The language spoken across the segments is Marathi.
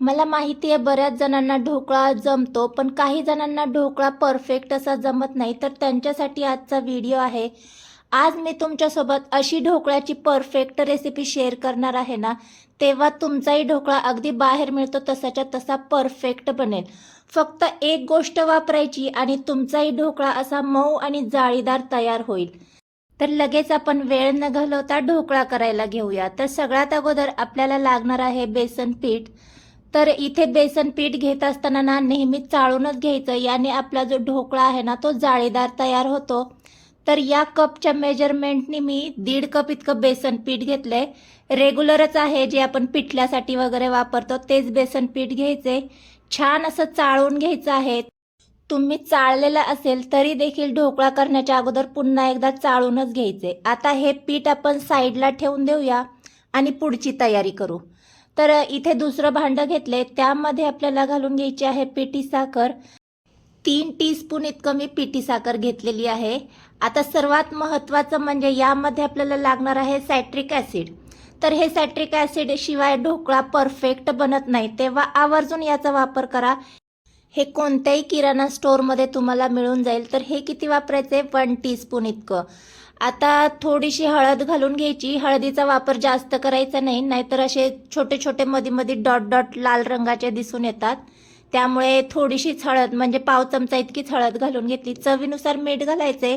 मला माहिती आहे बऱ्याच जणांना ढोकळा जमतो पण काही जणांना ढोकळा परफेक्ट असा जमत नाही. तर त्यांच्यासाठी आजचा व्हिडिओ आहे. आज मी तुमच्यासोबत अशी ढोकळ्याची परफेक्ट रेसिपी शेअर करणार आहे ना तेव्हा तुमचाही ढोकळा अगदी बाहेर मिळतो तसाच्या तसा परफेक्ट बनेल. फक्त एक गोष्ट वापरायची आणि तुमचाही ढोकळा असा मऊ आणि जाळीदार तयार होईल. तर लगेच आपण वेळ न घालवता ढोकळा करायला घेऊया. तर सगळ्यात अगोदर आपल्याला लागणार आहे बेसन पीठ. तर इथे बेसन पीठ घेत असताना ना नेहमी चाळूनच घ्यायचं. याने आपला जो ढोकळा आहे ना तो जाळीदार तयार होतो. तर या कपच्या मेजरमेंटनी मी दीड कप इतकं बेसन पीठ घेतलंय. रेग्युलरच आहे जे आपण पिठल्यासाठी वगैरे वापरतो तेच बेसन पीठ घ्यायचे छान असं चाळून घ्यायचं आहे. तुम्ही चाळलेलं असेल तरी देखील ढोकळा करण्याच्या अगोदर पुन्हा एकदा चाळूनच घ्यायचे आता हे पीठ आपण साईडला ठेवून देऊया आणि पुढची तयारी करू. तर इथे दुसरं भांडं घेतले त्यामध्ये आपल्याला घालून घ्यायची आहे पिठी साखर. तीन टीस्पून इतकं मी पिठी साखर घेतलेली आहे. आता सर्वात महत्त्वाचं म्हणजे यामध्ये आपल्याला लागणार आहे सॅट्रिक ॲसिड तर हे सॅट्रिक ॲसिड शिवाय ढोकळा परफेक्ट बनत नाही. तेव्हा आवर्जून याचा वापर करा. हे कोणत्याही किराणा स्टोअरमध्ये तुम्हाला मिळून जाईल. तर हे किती वापरायचे वन टीस्पून इतकं. आता थोडीशी हळद घालून घ्यायची. हळदीचा वापर जास्त करायचा नाही नाहीतर असे छोटे छोटे मध्ये मध्ये डॉट डॉट लाल रंगाचे दिसून येतात. त्यामुळे थोडीशीच हळद म्हणजे पाव चमचा इतकीच हळद घालून घेतली. चवीनुसार मीठ घालायचे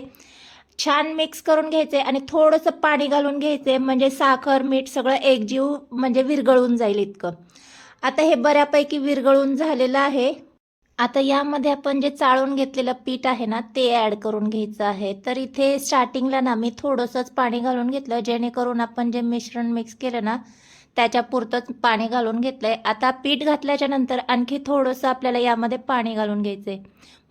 छान मिक्स करून घ्यायचे आणि थोडंसं पाणी घालून घ्यायचे म्हणजे साखर मीठ सगळं एकजीव म्हणजे विरघळून जाईल इतकं. आता हे बऱ्यापैकी विरघळून झालेलं आहे. आता यामध्ये आपण जे चाळून घेतलेलं पीठ आहे ना ते ॲड करून घ्यायचं आहे. तर इथे स्टार्टिंगला ना मी थोडंसंच पाणी घालून घेतलं जेणेकरून आपण जे मिश्रण मिक्स केलं ना त्याच्यापुरतंच पाणी घालून घेतलंय. आता पीठ घातल्याच्या नंतर आणखी थोडंसं आपल्याला यामध्ये पाणी घालून घ्यायचंय.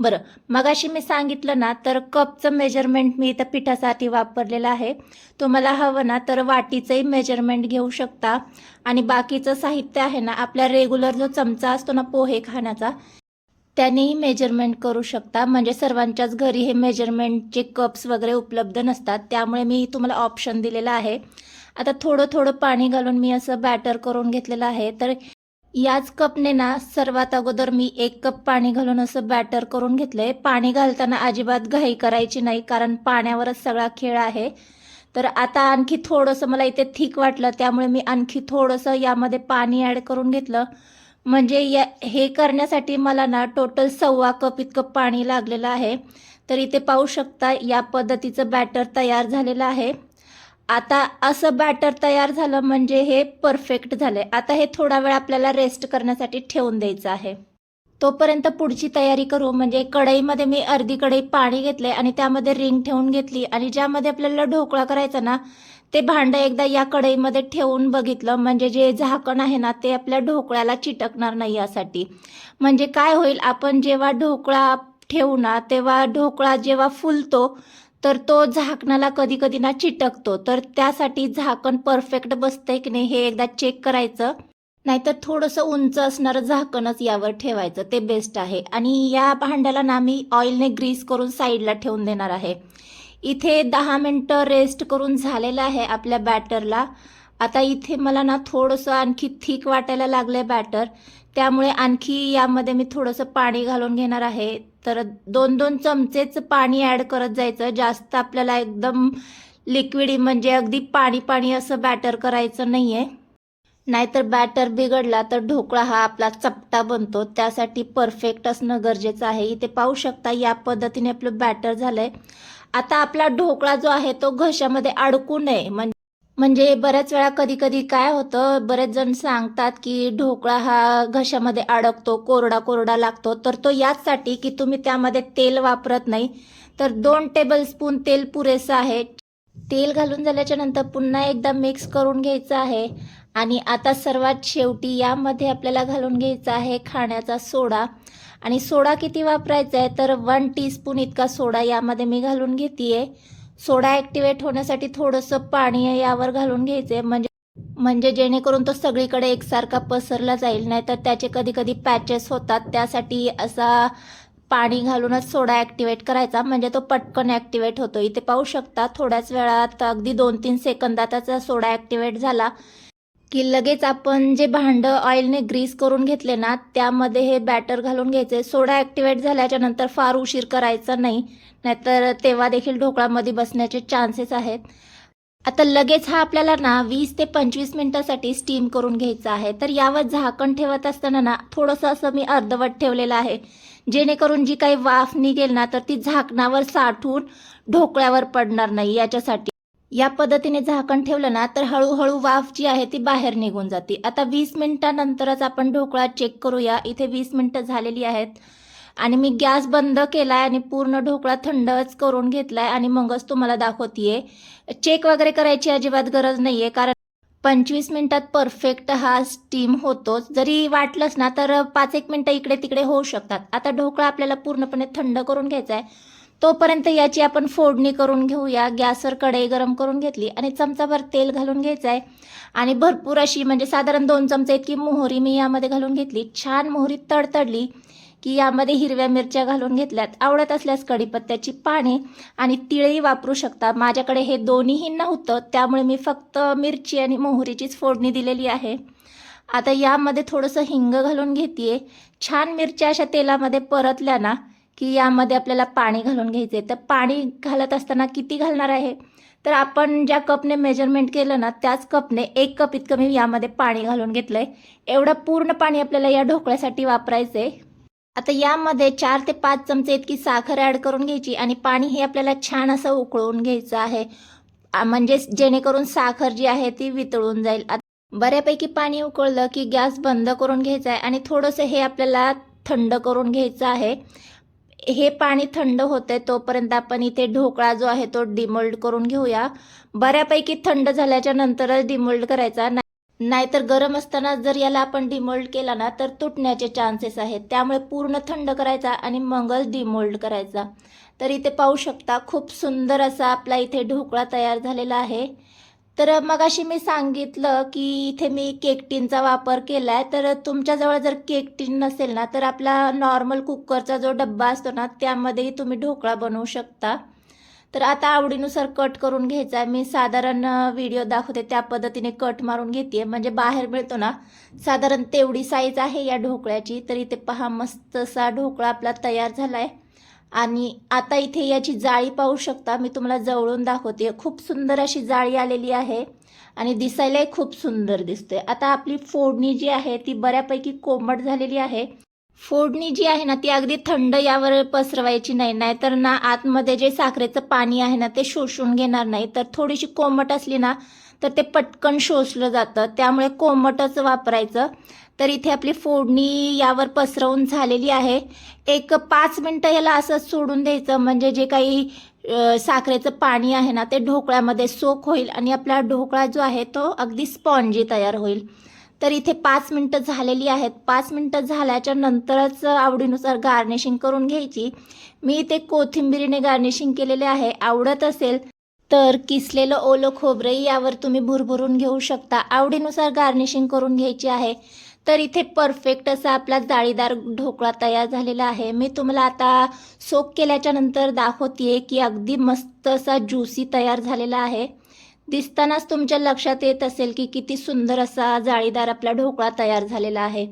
बरं मगाशी मी सांगितलं ना तर कपचं मेजरमेंट मी इथं पिठासाठी वापरलेलं आहे. तुम्हाला हवं ना तर वाटीचंही मेजरमेंट घेऊ शकता. आणि बाकीचं साहित्य आहे ना आपल्या रेग्युलर जो चमचा असतो ना पोहे खाण्याचा त्यानेही मेजरमेंट करू शकता. म्हणजे सर्वांच्याच घरी हे मेजरमेंटचे कप्स वगैरे उपलब्ध नसतात. त्यामुळे मी तुम्हाला ऑप्शन दिलेलं आहे. आता थोडं थोडं पाणी घालून मी असं बॅटर करून घेतलेलं आहे. तर याच कपने ना सर्वात अगोदर मी एक कप पाणी घालून असं बॅटर करून घेतलंय. पाणी घालताना अजिबात घाई करायची नाही कारण पाण्यावरच सगळा खेळ आहे. तर आता आणखी थोडंसं मला इथे थिक वाटलं त्यामुळे मी आणखी थोडंसं यामध्ये पाणी ॲड करून घेतलं. म्हणजे या हे करण्यासाठी मला ना टोटल सव्वा कप इतकं पाणी लागलेलं आहे. तर इथे पाहू शकता या पद्धतीचं बॅटर तयार झालेलं आहे. आता असं बॅटर तयार झालं म्हणजे हे परफेक्ट झालंय. आता हे थोडा वेळ आपल्याला रेस्ट करण्यासाठी ठेवून द्यायचं आहे. तोपर्यंत पुढची तयारी करू म्हणजे कढईमध्ये मी अर्धी कढई पाणी घेतले आणि त्यामध्ये रिंग ठेवून घेतली आणि ज्यामध्ये आपल्याला ढोकळा करायचा ना ते भांडं एकदा या कढईमध्ये ठेवून बघितलं. म्हणजे जे झाकण आहे ना ते आपल्या ढोकळ्याला चिटकणार नाही यासाठी. म्हणजे काय होईल आपण जेव्हा ढोकळा ठेवू ना तेव्हा ढोकळा जेव्हा फुलतो तर तो झाकणाला कधी कधी ना चिटकतो. तर त्यासाठी झाकण परफेक्ट बसतंय की नाही हे एकदा चेक करायचं. नाहीतर थोडंसं उंच असणारं झाकणच यावर ठेवायचं. ते बेस्ट आहे. आणि या भांड्याला ना मी ऑइलने ग्रीस करून साईडला ठेवून देणार आहे. इथे दहा मिनटं रेस्ट करून झालेलं आहे आपल्या बॅटरला आता इथे मला ना थोडंसं आणखी थिक वाटायला लागलं आहे बॅटर त्यामुळे आणखी यामध्ये मी थोडंसं पाणी घालून घेणार आहे. तर दोन दोन चमचेच पाणी ॲड करत जायचं. जास्त आपल्याला एकदम लिक्विड म्हणजे अगदी पाणी पाणी असं बॅटर करायचं नाही आहे नाहीतर बॅटर बिघडला तर ढोकळा हा आपला चपटा बनतो. त्यासाठी परफेक्ट असणं गरजेचं आहे. इथे पाहू शकता या पद्धतीने आपलं बॅटर झालं आहे आता आपला ढोकळा जो आहे तो घशामध्ये अडकू नये. म्हणजे म्हणजे बऱ्याच वेळा कधी कधी काय होतं बरेच जण सांगतात की ढोकळा हा घशामध्ये अडकतो कोरडा कोरडा लागतो. तर तो याचसाठी की तुम्ही त्यामध्ये तेल वापरत नाही. तर दोन टेबलस्पून तेल पुरेसं आहे. तेल घालून झाल्याच्यानंतर पुन्हा एकदा मिक्स करून घ्यायचं आहे. आणि आता सर्वात शेवटी यामध्ये आपल्याला घालून घ्यायचा आहे खाण्याचा सोडा. आणि सोडा किती वापरायचा आहे? तर वन टीस्पून इतका सोडा यामध्ये मी घालून घेते सोडा ॲक्टिवेट होण्यासाठी थोडंसं पाणी यावर घालून घ्यायचे म्हणजे म्हणजे जेणेकरून तो सगळीकडे एकसारखा पसरला जाईल. नाही तर त्याचे कधी कधी पॅचेस होतात. त्यासाठी असा पाणी घालूनच सोडा ॲक्टिवेट करायचा. म्हणजे तो पटकन ॲक्टिवेट होतो. इथे पाहू शकता थोड्याच वेळात अगदी दोन तीन सेकंदातच सोडा ॲक्टिवेट झाला. की लगेच आपण जे भांडं ऑइलने ग्रीस करून घेतले ना त्यामध्ये हे बॅटर घालून घ्यायचे. सोडा ॲक्टिवेट झाल्याच्यानंतर फार उशीर करायचा नाही नाहीतर तेव्हा देखील ढोकळामध्ये बसण्याचे चान्सेस आहेत. आता लगेच हा आपल्याला ना वीस ते पंचवीस मिनिटासाठी स्टीम करून घ्यायचा आहे. तर यावर झाकण ठेवत असताना ना थोडंसं असं मी अर्धवट ठेवलेलं आहे. जेणेकरून जी काही वाफ निघेल ना तर ती झाकणावर साठून ढोकळ्यावर पडणार नाही याच्यासाठी. या पद्धतीने झाकण ठेवलं ना तर हळूहळू वाफ जी आहे ती बाहेर निघून जाते. आता वीस मिनिटानंतरच आपण ढोकळा चेक करूया. इथे वीस मिनटं झालेली आहेत. आणि मी गॅस बंद केला आहे आणि पूर्ण ढोकळा थंडच करून घेतला आहे आणि मगच तुम्हाला दाखवतीये. चेक वगैरे करायची अजिबात गरज नाही आहे कारण पंचवीस मिनिटात परफेक्ट हा स्टीम होतोच. जरी वाटलंच ना तर पाच एक मिनटं इकडे तिकडे होऊ शकतात. आता ढोकळा आपल्याला पूर्णपणे थंड करून घ्यायचा आहे तोपर्यंत याची आपण फोडणी करून घेऊया गॅसवर कढई गरम करून घेतली आणि चमचाभर तेल घालून घ्यायचं आहे आणि भरपूर अशी म्हणजे साधारण दोन चमचे इतकी मोहरी मी यामध्ये घालून घेतली. छान मोहरी तडतडली की यामध्ये हिरव्या मिरच्या घालून घेतल्यात. आवडत असल्यास कढीपत्त्याची पाने आणि तिळही वापरू शकता. माझ्याकडे हे दोन्हीही नव्हतं त्यामुळे मी फक्त मिरची आणि मोहरीचीच फोडणी दिलेली आहे. आता यामध्ये थोडंसं हिंग घालून घेते छान मिरच्या अशा तेलामध्ये परतल्या ना की यामध्ये आपल्याला पाणी घालून घ्यायचे तर पाणी घालत असताना किती घालणार आहे? तर आपण ज्या कपने मेजरमेंट केलं ना त्याच कपने एक कप इतकं मी यामध्ये पाणी घालून घेतलं आहे एवढं पूर्ण पाणी आपल्याला या ढोकळ्यासाठी वापरायचं आहे आता यामध्ये चार ते पाच चमचे इतकी साखर ॲड करून घ्यायची आणि पाणी हे आपल्याला छान असं उकळून घ्यायचं आहे. म्हणजे जेणेकरून साखर जी आहे ती वितळून जाईल. बऱ्यापैकी पाणी उकळलं की गॅस बंद करून घ्यायचा आहे आणि थोडंसं हे आपल्याला थंड करून घ्यायचं आहे. हे पाणी थंड होते तोपर्यंत आपण इथे ढोकळा जो आहे तो डिमोल्ड करून घेऊया. बऱ्यापैकी थंड झाल्याच्या नंतरच डिमोल्ड करायचा. नाहीतर गरम असताना जर याला आपण डिमोल्ड केला ना तर तुटण्याचे चान्सेस आहेत. त्यामुळे पूर्ण थंड करायचा आणि मगच डिमोल्ड करायचा. तर इथे पाहू शकता खूप सुंदर असा आपला इथे ढोकळा तयार झालेला आहे. तर मगाशी मी सांगितलं की इथे मी केक टीनचा वापर केला आहे तर तुमच्याजवळ जर केक टीन नसेल ना तर आपला नॉर्मल कुकरचा जो डब्बा असतो ना त्यामध्येही तुम्ही ढोकळा बनवू शकता. तर आता आवडीनुसार कट करून घ्यायचा आहे मी साधारण व्हिडिओ दाखवते. त्या पद्धतीने कट मारून घेते म्हणजे बाहेर मिळतो ना साधारण तेवढी साईज आहे या ढोकळ्याची. तर इथे पहा मस्त असा ढोकळा आपला तयार झाला आहे आणि आता इथे याची जाळी पाहू शकता. मी तुम्हाला जवळून दाखवते. खूप सुंदर अशी जाळी आलेली आहे आणि दिसायलाही खूप सुंदर दिसते आता आपली फोडणी जी आहे ती बऱ्यापैकी कोमट झालेली आहे. फोडणी जी आहे ना ती अगदी थंड यावर पसरवायची नाही. नाहीतर ना आतमध्ये जे साखरेचं पाणी आहे ना ते शोषून घेणार नाही. तर थोडीशी कोमट असली ना तर ते पटकन शोषलं जातं. त्यामुळे कोमटच वापरायचं. तर इथे आपली फोडणी यावर पसरवून झालेली आहे. एक पाच मिनटं याला असंच सोडून द्यायचं. म्हणजे जे काही साखरेचं पाणी आहे ना ते ढोकळ्यामध्ये सोक होईल आणि आपला ढोकळा जो आहे तो अगदी स्पॉन्जी तयार होईल. तर इथे पाच मिनटं झालेली आहेत. पाच मिनटं झाल्याच्या नंतरच आवडीनुसार गार्निशिंग करून घ्यायची. मी इथे कोथिंबिरीने गार्निशिंग केलेले आहे. आवडत असेल तर किसलेलं ओलं खोबरंही यावर तुम्ही भुरभुरून घेऊ शकता. आवडीनुसार गार्निशिंग करून घ्यायची आहे. तर इथे परफेक्ट असा आपला जाळीदार ढोकळा तयार झालेला आहे. मी तुम्हाला आता सोक केल्याच्यानंतर दाखवते की अगदी मस्त असा ज्युसी तयार झालेला आहे. दिसतानाच तुमच्या लक्षात येत असेल की किती सुंदर असा जाळीदार आपला ढोकळा तयार झालेला आहे.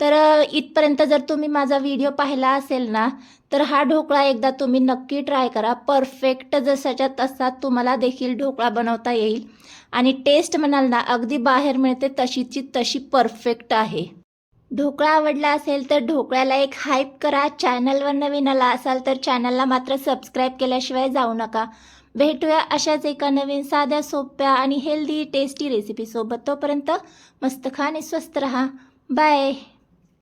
तर इथपर्यंत जर तुम्ही माझा व्हिडिओ पाहिला असेल ना तर हा ढोकळा एकदा तुम्ही नक्की ट्राय करा. परफेक्ट जसाच्या तसा तुम्हाला देखील ढोकळा बनवता येईल. आणि टेस्ट म्हणाल ना अगदी बाहेर मिळते तशीची तशी परफेक्ट आहे. ढोकळा आवडला असेल तर ढोकळ्याला एक हाईप करा. चॅनलवर नवीन आला असाल तर चॅनलला मात्र सबस्क्राईब केल्याशिवाय जाऊ नका. भेटूया अशाच एका नवीन साध्या सोप्या आणि हेल्दी टेस्टी रेसिपीसोबत तोपर्यंत मस्त खा आणि स्वस्त रहा. बाय